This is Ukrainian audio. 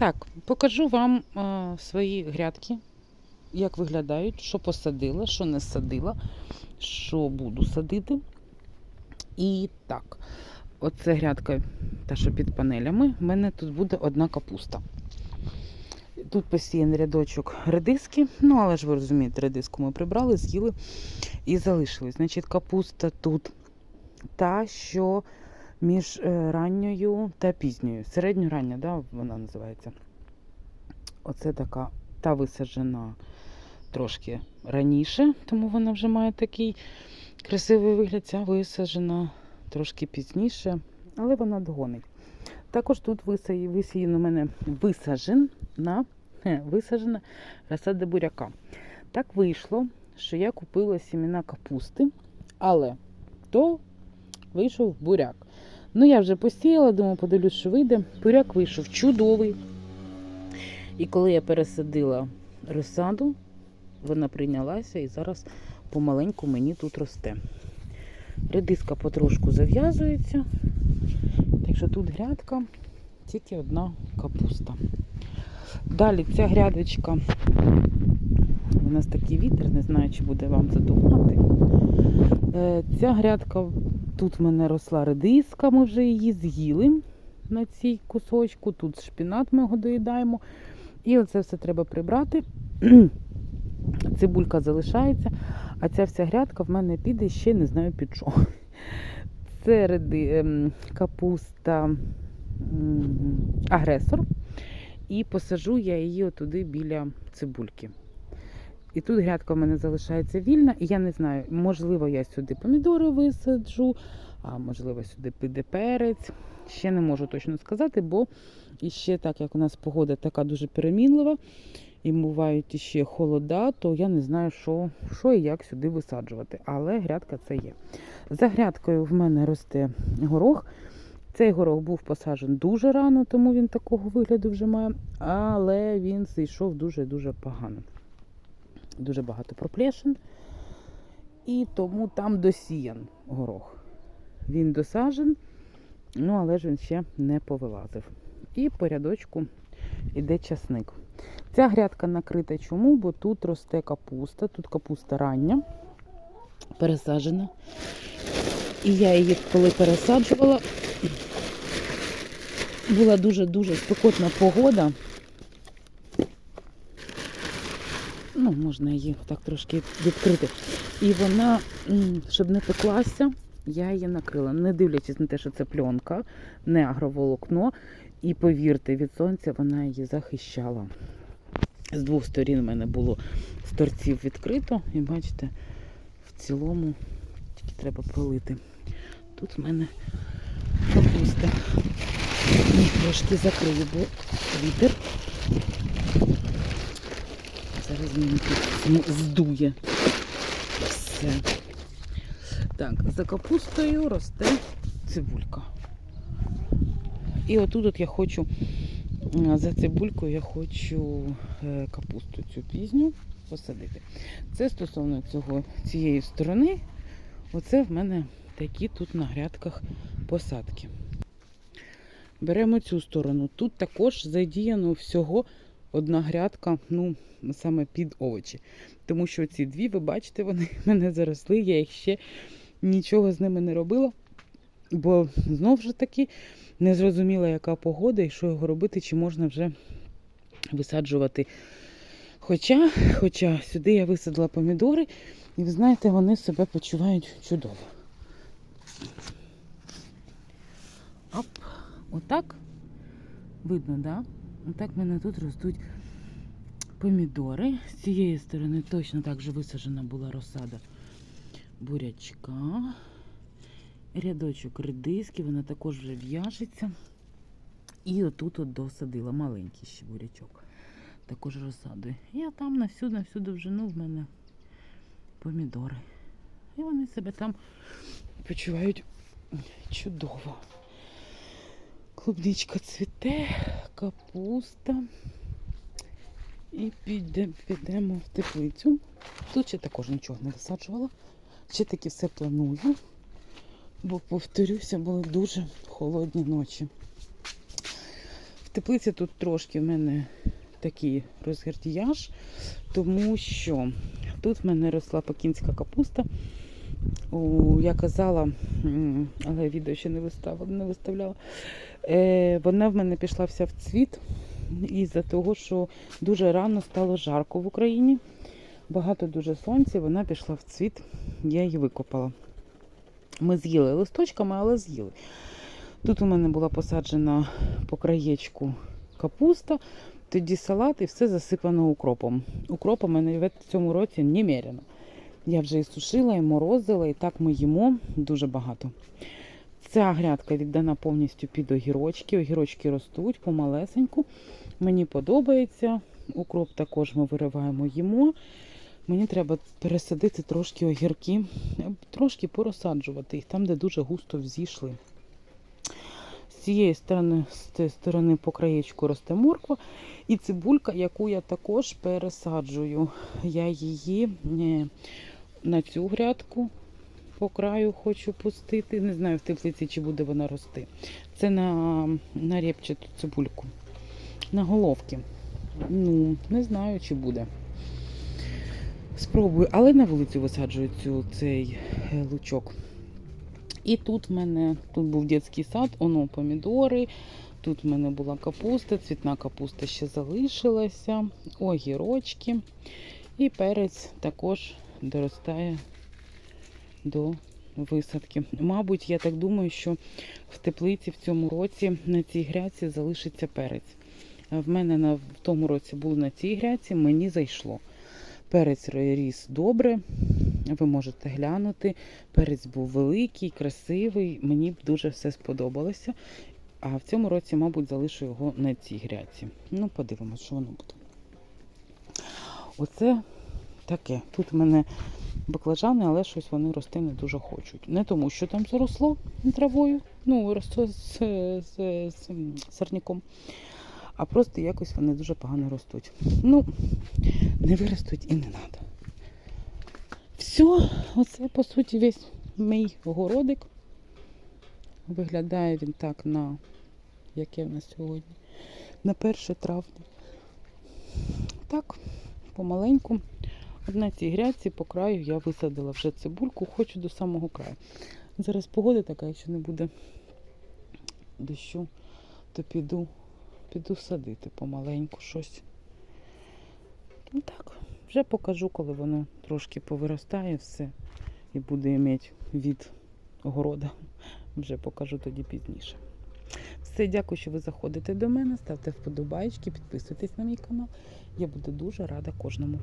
Так, покажу вам е, свої грядки, як виглядають, що посадила, що не садила, що буду садити. І так, оце грядка, та що під панелями. В мене тут буде одна капуста. Тут посіяний рядочок редиски, ну але ж ви розумієте, редиску ми прибрали, з'їли і залишили. Значить, капуста тут та, що між е, ранньою та пізньою. Середньорання, да, вона називається. Оце така та висаджена трошки раніше, тому вона вже має такий красивий вигляд. Ця висаджена трошки пізніше, але вона догонить. Також тут висіяно у мене висаджена, хе, висаджена розсада буряка. Так вийшло, що я купила сімена капусти, але то вийшов буряк. Ну, я вже посіяла, думаю, подивлюсь, що вийде. Буряк вийшов чудовий. І коли я пересадила розсаду, вона прийнялася і зараз помаленьку мені тут росте. Редиска потрошку зав'язується. Так що тут грядка, тільки одна капуста. Далі ця грядочка. У нас такий вітер, не знаю, чи буде вам задувати. Е, Ця грядка, тут в мене росла редиска, ми вже її з'їли на цій кусочку. Тут шпінат ми його доїдаємо. І оце все треба прибрати. Цибулька залишається, а ця вся грядка в мене піде ще не знаю під що. Це реди, ем, капуста агресор. І посажу я її отуди біля цибульки. І тут грядка в мене залишається вільна, і я не знаю, можливо, я сюди помідори висаджу, а можливо, сюди піде перець. Ще не можу точно сказати, бо іще так як у нас погода така дуже перемінлива, і бувають іще холода, то я не знаю, що, що і як сюди висаджувати. Але грядка це є. За грядкою в мене росте горох. Цей горох був посаджений дуже рано, тому він такого вигляду вже має, але він зійшов дуже-дуже погано. Дуже багато проплешин. І тому там досіян горох. Він досажен, ну але ж він ще не повилазив. І по рядочку йде часник. Ця грядка накрита чому? Бо тут росте капуста, тут капуста рання, пересаджена. І я її, коли пересаджувала, була дуже-дуже спекотна погода. Ну, можна її так трошки відкрити. І вона, щоб не пеклася, я її накрила, не дивлячись на те, що це пленка, не агроволокно. І повірте, від сонця вона її захищала. З двох сторін у мене було з торців відкрито. І бачите, в цілому тільки треба полити. Тут в мене капуста. Трошки закрию, бо вітер. Мені тут здує все. Так, за капустою росте цибулька. І отут от я хочу, за цибулькою я хочу е, капусту цю пізню посадити. Це стосовно цього, цієї сторони. Оце в мене такі тут на грядках посадки. Беремо цю сторону. Тут також задіяно всього одна грядка, ну, саме під овочі. Тому що ці дві, ви бачите, вони мене заросли, я їх ще нічого з ними не робила. Бо знов ж таки не зрозуміла, яка погода і що його робити, чи можна вже висаджувати. Хоча, хоча сюди я висадила помідори, і ви знаєте, вони себе почувають чудово. Оп, отак. Видно, так? Да? Отак в мене тут ростуть помідори. З цієї сторони точно так же висаджена була розсада бурячка. Рядочок редиски, вона також вже в'яжеться. І отут от досадила маленький ще бурячок. Також розсадою. І там на всю, на всю довжину в мене помідори. І вони себе там почувають чудово. Клубничка цвіте, капуста. І піде, підемо в теплицю. Тут ще також нічого не висаджувала. Ще таки все планую. Бо, повторюся, були дуже холодні ночі. В теплиці тут трошки в мене такий розгардіяж, тому що тут в мене росла пекінська капуста. Я казала, але відео ще не виставила, не виставляла. Е, вона в мене пішла вся в цвіт із-за того, що дуже рано стало жарко в Україні. Багато дуже сонця, вона пішла в цвіт, я її викопала. Ми з'їли листочками, але з'їли. Тут у мене була посаджена по краєчку капуста, тоді салат і все засипано укропом. Укропа мене в цьому році немерено. Я вже і сушила, і морозила, і так ми їмо дуже багато. Ця грядка віддана повністю під огірочки. Огірочки ростуть помалесеньку. Мені подобається. Укроп також ми вириваємо їмо. Мені треба пересадити трошки огірки, трошки порозсаджувати їх там, де дуже густо взійшли. З цієї сторони, з цієї сторони по краєчку росте морква і цибулька, яку я також пересаджую. Я її е, на цю грядку по краю хочу пустити. Не знаю в теплиці, чи буде вона рости. Це на, на репчату цибульку, на головки. Ну, не знаю, чи буде. Спробую, але на вулицю висаджую цю, цей е, лучок. І тут в мене тут був дитячий сад, оно помідори. Тут в мене була капуста, цвітна капуста ще залишилася, огірочки. І перець також доростає до висадки. Мабуть, я так думаю, що в теплиці в цьому році на цій гряці залишиться перець. В мене на, в тому році був на цій гряці, мені зайшло. Перець ріс добре, ви можете глянути. Перець був великий, красивий, мені дуже все сподобалося. А в цьому році, мабуть, залишу його на цій гряці. Ну, подивимось, що воно буде. Оце таке. Тут в мене баклажани, але щось вони рости не дуже хочуть. Не тому, що там заросло травою, ну, росло з, з, з, з сорняком, а просто якось вони дуже погано ростуть. Ну, не виростуть і не треба. Все, оце по суті весь мій городик. Виглядає він так на яке в нас сьогодні? На 1 травня. Так, помаленьку. На цій грядці по краю я висадила вже цибульку, хочу до самого краю. Зараз погода така, якщо не буде дощу, то піду, піду садити помаленьку щось. Ну так, вже покажу, коли воно трошки повиростає все і буде мати від города. Вже покажу тоді пізніше. Все, дякую, що ви заходите до мене. Ставте вподобайки, підписуйтесь на мій канал. Я буду дуже рада кожному.